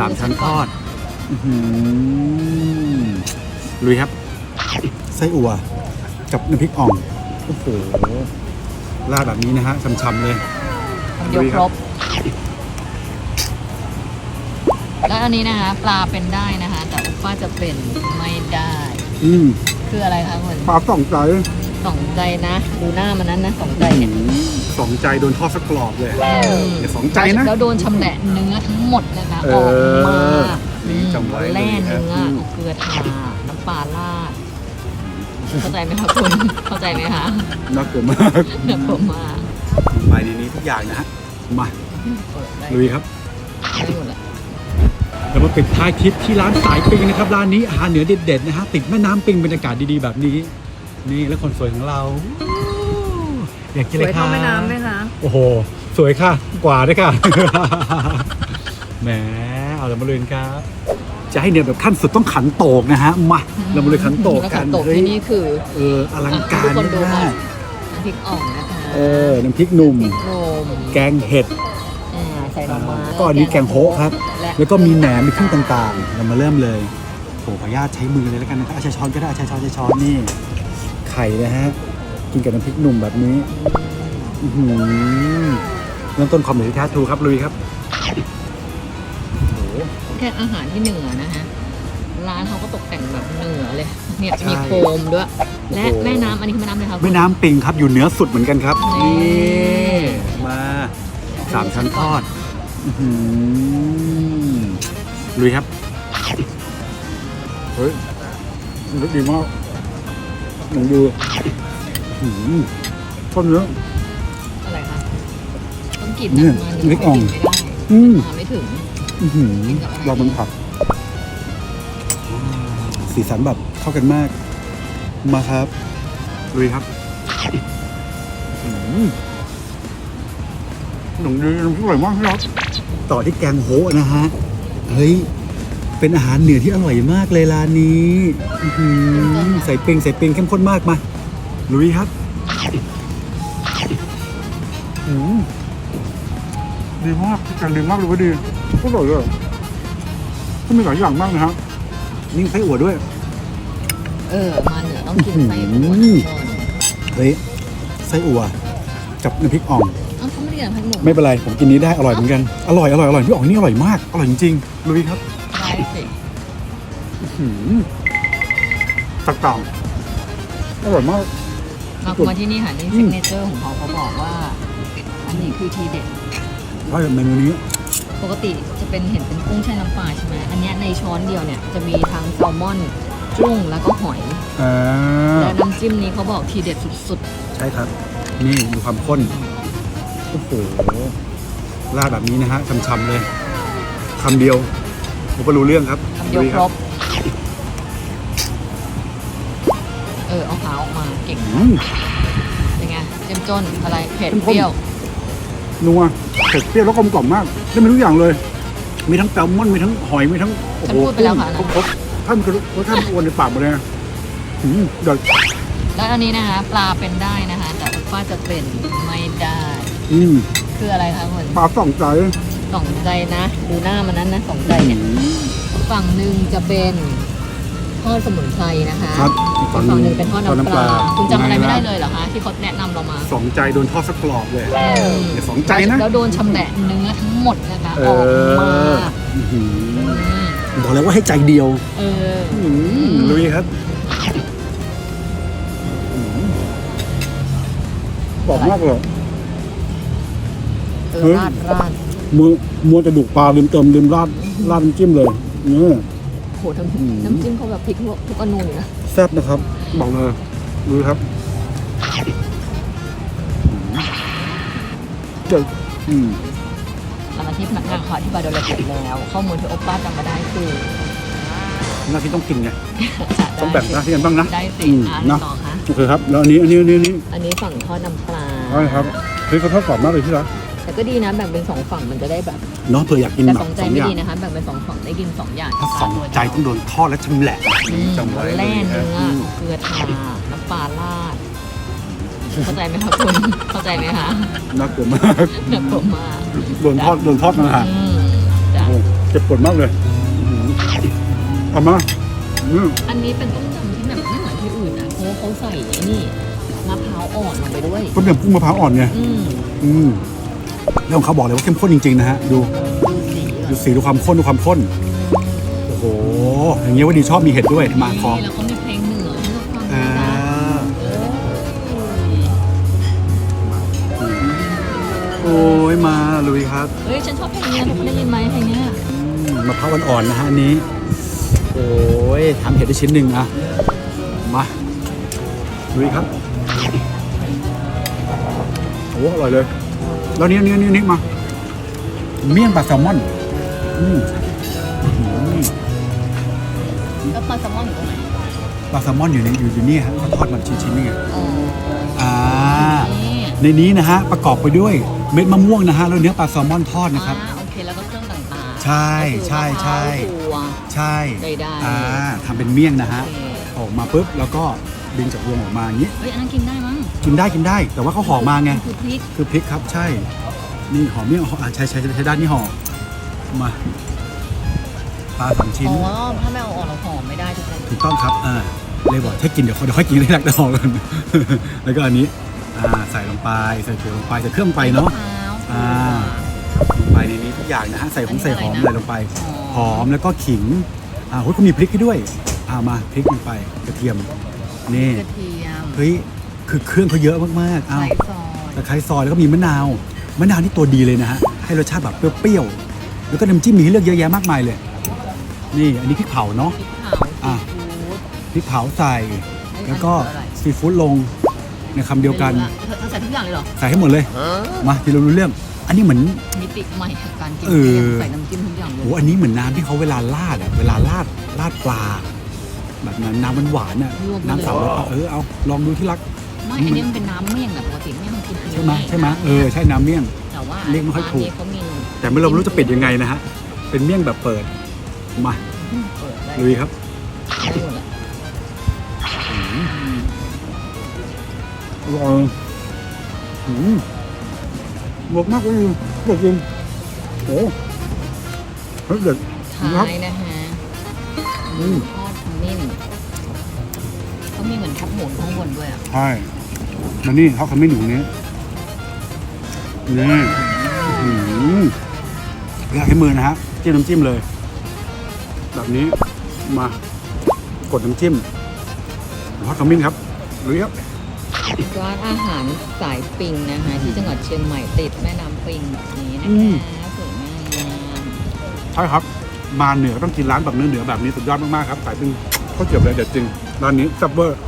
สามชั้นทอดอื้อหือลุยครับ ไส้อั่วกับน้ำพริกอ่อง โอ้โหราดแบบนี้นะฮะช่ำๆเลยเดี๋ยวครบ แล้วอันนี้นะคะ ปลาเป็นได้นะคะ แต่อุปป้าจะเป็นไม่ได้ อืมคืออะไรคะคุณปลาสองใจสองใจนะ ดูหน้ามันนั้นนะสองใจเนี่ย สองใจโดนทอดสักกรอบเลยอืมอย่าสองใจนะ แล้วโดนชำแหละเนื้อทั้งหมดนะคะเออออกมานี่จำไว้แล่เนื้อเลยครับเอาเกลือทาน้ำปลาราดเข้าใจไหมคะคุณเข้าใจไหมคะน่ากลัวมากเนื้อผมมากไปในนี้ทุกอย่างนะฮะมาเปิดได้ลุยครับได้หมดแหละแล้วมาปิดท้ายทริปที่ร้านสายปิงนะครับร้านนี้อาหารเหนือเด็ดๆนะฮะติดแม่น้ำปิงบรรยากาศดีๆแบบนี้ นี่แล้วคนสวยของเรา อยากกินสเลวยยค่ะเท่าแม่น้ำไหมคะโอ้โห สวยค่ะ กว่าด้วยค่ะ แหมเอาละมาเลยครับ จะให้เนี่ยแบบขั้นสุดต้องขันโตกนะฮะ มา เรามาเลยขันโตกแล้วกัขันนโตกเฮ้ยที่นี่คือเอออลังการทุกคนดูมาค่ะกน้ำพริกอ่องนะคะเออ น้ำพริกหนุ่มพริกโนมแกงเห็ด อ่าใส่หน่อไม้ก็อันนี้แกงโฮะครับและแล้วก็มีแหนมมีเครื่องต่างๆ เรามาเริ่มเลยโหขออนุญาตใช้มือเลยแล้วกันนะครับเอาใช้ช้อนก็ได้เอาใช้ช้อนใช้ช้อนนี่ ไข่นะฮะ กินกับน้ำพริกหนุ่มแบบนี้อื้อหือเริ่มต้นความเหนื่อยที่แท้ทรูครับลุยครับโอ้โห แค่อาหารที่เหนือนะฮะ ร้านเขาก็ตกแต่งแบบเหนือเลย เนี่ยใช่มีโคมด้วย และโอ้โห แม่น้ำอันนี้คือแม่น้ำเลยครับ แม่น้ำปิงครับอยู่เหนือสุดเหมือนกันครับนี่ นี่มาสามชั้นทอดอื้อหือลุยครับเฮ้ยรสดีมากลองดู อื้อหือทอดเนื้อ อะไรคะต้องกินเนี่นะยมาพริกอ่องกินไม่ได้อืมมาไม่ถึง อื้อหือกินกับอะไรเรามันผัก สีสันแบบเข้ากันมาก มาครับลุยครับอื้อหือหนุ่มดีน้ำซุปอร่อยมากครับ ต่อที่แกงโฮะนะฮะ เฮ้ย เป็นอาหารเหนือที่อร่อยมากเลยร้านนี้อื้อหือใส่ปิงใส่ปิงเข้มข้นมากมา ลุยครับอื้อหือดีมากแกงดีมากเลยว่าดีก็อร่อยเลยก็มีหลายอย่างมากนะครับนี่ไส้อั่วด้วย เออ มาเหนือต้องกินไส้อั่วอื้อหือเฮ้ยไส้อั่วกับน้ำพริกอ่องเอ้าเขาไม่ได้กินน้ำพริกหนุ่มไม่เป็นไรผมกินนี้ได้อร่อยเหมือนกันอร่อยอร่อยอร่อยพี่อ่องนี่อร่อยมากอร่อยจริงๆลุยครับได้สิหืมตักต่างอร่อยมาก มามาที่นี่ค่ะนี่อืซิมกเนเจอร์ของเขาเขาบอกว่า อันนี้คือทีเด็ดใช่เมนูนี้ ปกติจะเป็นเห็นเป็นกุ้งแช่น้ำปลาใช่ไหมอันเนี้ยในช้อนเดียวเนี่ยจะมีทั้งแซลมอนจุ้งแล้วก็หอยอ่าและน้ำจิ้มนี้เขาบอกทีเด็ดสุดใช่ครับ นี่ดูความข้นโอ้โหราดแบบนี้นะฮะช่ำๆเลยคำเดียวผมก็รู้เรื่องครับๆคำเดียวลุครบ เออเอาขาออกมาเก่งอืมเป็นไงเจ้มจนอะไรเผ็ดเข้มข้นเปรี้ยวนัวเผ็ดเปรี้ยวแล้วกลมกล่อมมากได้มีทุกอย่างเลย มีทั้งแซลมอนมีทั้งหอยมีทั้งโอ้ฉันโหพูดไปแล้วค่ะอันครนั้นบครบท่านคือรสชาติอ้วนในปากหมดเลยนะอืมเดี๋ยวแล้วอันนี้นะคะ ปลาเป็นได้นะคะ แต่อุปป้าจะเป็นไม่ได้ อืมคืออะไรคะคุณปลาสองใจสองใจนะ ดูหน้ามันนั้นนะสองใจเนี่ย ฝั่งหนึ่งจะเป็น ทอดสมุนไพรนะคะครับอีกฝั่งหนึ่งเป็นทอดทอดน้ำน้ำปปลาลาคุณจำอะไรไม่ได้ยังไงล่ะเลยเหรอคะที่เขาแนะนำเรามาสองใจโดนทอดสักกรอบเลยอืมอย่าสองใจนะแล้วโดนชำแหละเนื้อทั้งหมดนะคะเอออกมาออื้อหืออืมบอกแล้วว่าให้ใจเดียวเอออื้อหือลุยครับอื้อหือบอกมากเลยเออเฮ้ยราดราดมัวมัวจะดุปลาลืมเติมลืมราดราดน้ำจิ้มเลยเนี่ย โหทอืมำน้ำจิ้มเขาแบบพริกทุกทุกอนูเลยนะแซ่บนะครับ บอกเลยลุยครับเดี๋ยวอืมมาที่พนักงานเขาอธิบายโดยละเอียดแล้ว ข้อมูลที่โอป้าจำมาได้คือหน้าที่ต้องกินไงจะต้องแบ่งหน้าที่กันบ้างนะได้สิอืมอ่านะต่อคะโอเคครับ แล้วอันนี้ อันนี้ อันนี้อันนี้อันนี้ฝั่งทอดน้ำปลาใช่ครับเฮ้ยเขาทอดกรอบมากเลยที่รัก แต่ก็ดีนะแบ่งเป็นสองฝั่งมันจะได้แบบเนาะเผื่ออยากกินแต่แบบสองใจสองไม่อย่าง ดีนะคะแบ่งเป็นสองฝั่งได้กินสองอย่างถ้าสองใจต้องโดนทอดและชำแหละอืมจำไว้เลยแล่เนื้ออืมเกลือทาน้ำปลาราดเข้าใจไหมคะคุณเข้าใจไหมคะน่ากลัวมากแบบผมมากโดนทอดโดนทอดมาอืมจ้ะโอ้โหเจ็บปวดมากเลยอื้อหือเอามาอืมอันนี้เป็นต้มยำที่แบบไม่เหมือนที่อื่นนะเพราะว่าเขาใส่ไอ้นี่มะพร้าวอ่อนลงไปด้วย ต้มยำกุ้งมะพร้าวอ่อนไงอืมอืม แล้วของเขาบอกเลยว่าเข้มข้นจริง ๆ นะฮะ ดูดูสีก่อนดูสีดูความข้นดูความข้น โอ้โห อย่างเงี้ยว่าดีชอบมีเห็ดด้วยมาคองนี่แล้วเขามีเพลงเหนือให้เราฟังอ่าด้วยนะเออโอ้ยมาลุยครับเฮ้ยฉันชอบเพลงนี้ทุกคนได้ยินไหมเพลงเนี้ยอืมมะพร้าวอ่อนๆนะฮะอันนี้ โอ้ยทำเห็ดได้ชิ้นหนึ่งอะมาลุยครับโอ้อร่อยเลย แล้วเนี้ยเนี้ยเนี้ยเนี้ยมา เมี่ยงปลาแซลมอนอืมอืมแล้วปลาแซลมอนอยู่ตรงไหนปลาแซลมอนอยู่ในอยู่อยู่นี่ฮะเขาทอดมันชิ้นๆนี่ไงอ๋ออ่า นี่ในนี้นะฮะประกอบไปด้วยเม็ดมะม่วงนะฮะแล้วเนื้อปลาแซลมอนทอดนะครับ อ่าโอเคแล้วก็เครื่องต่างๆใช่ใช่ใช่ ก็คือมะพร้าวถั่ว ใช่ได้ๆ อ่าทำเป็นเมี่ยงนะฮะโอเค ออกมาปุ๊บแล้วก็ ดึงจากรวงออกมาอย่างนี้ เฮ้ยอันนั้นกินได้มั้งกินได้กินได้ แต่ว่าเขาห่อมาไงนคือพริกคือพริกครับใช่ นี่ห่อเมี่ยงห่ออ่าใช่ใช่ใช้ด้านนี้ห่อมาปลาสองชิ้น อ๋อถ้าไม่เอาออกเราหอมไม่ได้ทุกคนถูกต้องครับ อ่า เลยบอกถ้ากินเดี๋ยวเขาเดี๋ยวค่อยกินได้หลักดอกกัน แล้วก็อันนี้ อ่า ใส่ลงไป ใส่เกลือลงไป ใส่เครื่องลงไปเนาะมพร้วอ่า ลงไปในนี้ทุกอย่างนะฮะ ใส่หงใส่หอมอะไรลงไป หอมแล้วก็ขิง อ่าโหก็มีพริกให้ด้วย อ่ามาพริกลงไป กระเทียม นี่ กระเทียมเฮ้ย คือเครื่องเขาเยอะมากๆอ้าวใส่ซอยตะไคร้ซอยแล้วก็มีมะนาว มะนาวนี่ตัวดีเลยนะฮะ ให้รสชาติแบบเปรี้ยวๆ แล้วก็น้ำจิ้มมีให้เลือกเยอะแยะมากมายเลย นี่อันนี้พริกเผาเนาะ พริกเผาอะ ซีฟู้ดพริกเผาใส่ แล้วก็ซีฟู้ดลงในคำเดียวกัน เธอเธอใส่ทุกอย่างเลยเหรอ ใส่ให้หมดเลย มาที่เรารู้เรื่อง อันนี้เหมือน มิติใหม่แห่งการกินเออใส่น้ำจิ้มทุกอย่างเลยโอ้อันนี้เหมือนน้ำที่เขาเวลาราดอะเวลาราดราดปลา แบบนั้นน้ำหวานๆน่ะน้ำสาวรสอะเออเอาลองดูที่รัก ไม่อันนี้มันเป็นน้ำเมี่ยงแบบปกติเมี่ยงมันกินอันนี้ใช่ไหมใช่ไหมเออใช่น้ำเมี่ยง แต่ว่าเรียกไม่ค่อยถูก ร้านนี้เขามีแต่ไม่เราไม่รู้จะปิดยังไงนะฮะเป็นเมี่ยงแบบเปิดมาเปิดได้ลุยครับได้หมดอะอร่อยอืมบวกมากเลยบวกจริงโอ้เฮ้ยเด็ดท้ายนะฮะอืมทอ อนแคบหมูข้างบนด้วยอะใช่แล้วนี่เขาทำไม่หนูนี้นี่อื้อหืออยากให้มือนะฮะจิ้มน้ำจิ้มเลย แบบนี้มากดน้ำจิ้มทอดขมิ้นครับลุยครับ ร้านอาหารสายปิงนะคะ ที่จังหวัดเชียงใหม่ติดแม่น้ำปิงแบบนี้นะอืมคะสวยงามใช่ครับ มาเหนือก็ต้องกินร้านแบบเนื้อเหนือแบบนี้สุดยอดมากๆครับสายตึงข้าวเจียวเลยเด็ดจริงร้านนี้ซับเบอร์